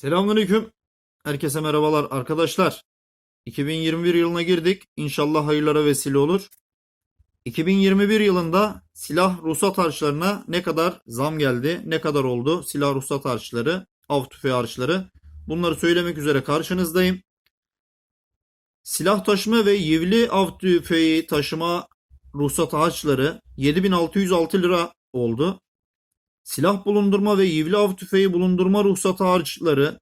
Selamünaleyküm. Herkese merhabalar arkadaşlar. 2021 yılına girdik. İnşallah hayırlara vesile olur. 2021 yılında silah ruhsat harçlarına ne kadar zam geldi, ne kadar oldu silah ruhsat harçları, av tüfeği harçları. Bunları söylemek üzere karşınızdayım. Silah taşıma ve yivli av tüfeği taşıma ruhsat harçları 7606 lira oldu. Silah bulundurma ve yivli av tüfeği bulundurma ruhsatı harçları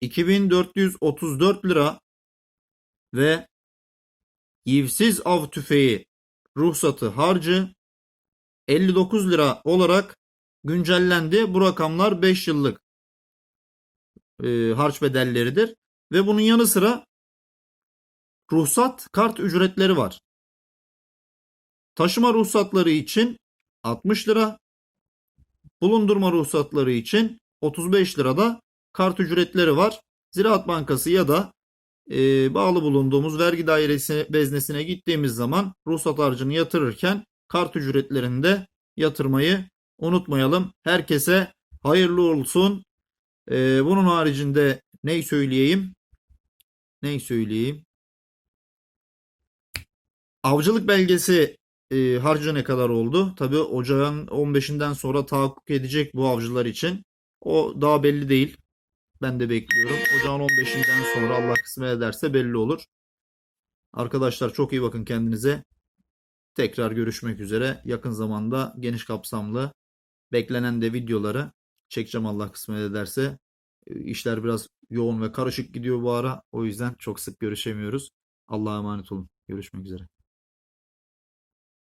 2434 lira ve yivsiz av tüfeği ruhsatı harcı 59 lira olarak güncellendi. Bu rakamlar 5 yıllık e, harç bedelleridir. Ve bunun yanı sıra ruhsat kart ücretleri var. Taşıma ruhsatları için 60 lira, bulundurma ruhsatları için 35 lirada kart ücretleri var. Ziraat Bankası ya da e, bağlı bulunduğumuz vergi dairesi beznesine gittiğimiz zaman ruhsat harcını yatırırken kart ücretlerini de yatırmayı unutmayalım. Herkese hayırlı olsun. E, bunun haricinde neyi söyleyeyim? Neyi söyleyeyim? Avcılık belgesi e, harcı ne kadar oldu? Tabii ocağın 15'inden sonra tahakkuk edecek bu avcılar için. O daha belli değil. Ben de bekliyorum. Ocağın 15'inden sonra Allah kısmet ederse belli olur. Arkadaşlar çok iyi bakın kendinize. Tekrar görüşmek üzere. Yakın zamanda geniş kapsamlı beklenen de videoları çekeceğim Allah kısmet ederse. E, İşler biraz yoğun ve karışık gidiyor bu ara. O yüzden çok sık görüşemiyoruz. Allah'a emanet olun. Görüşmek üzere.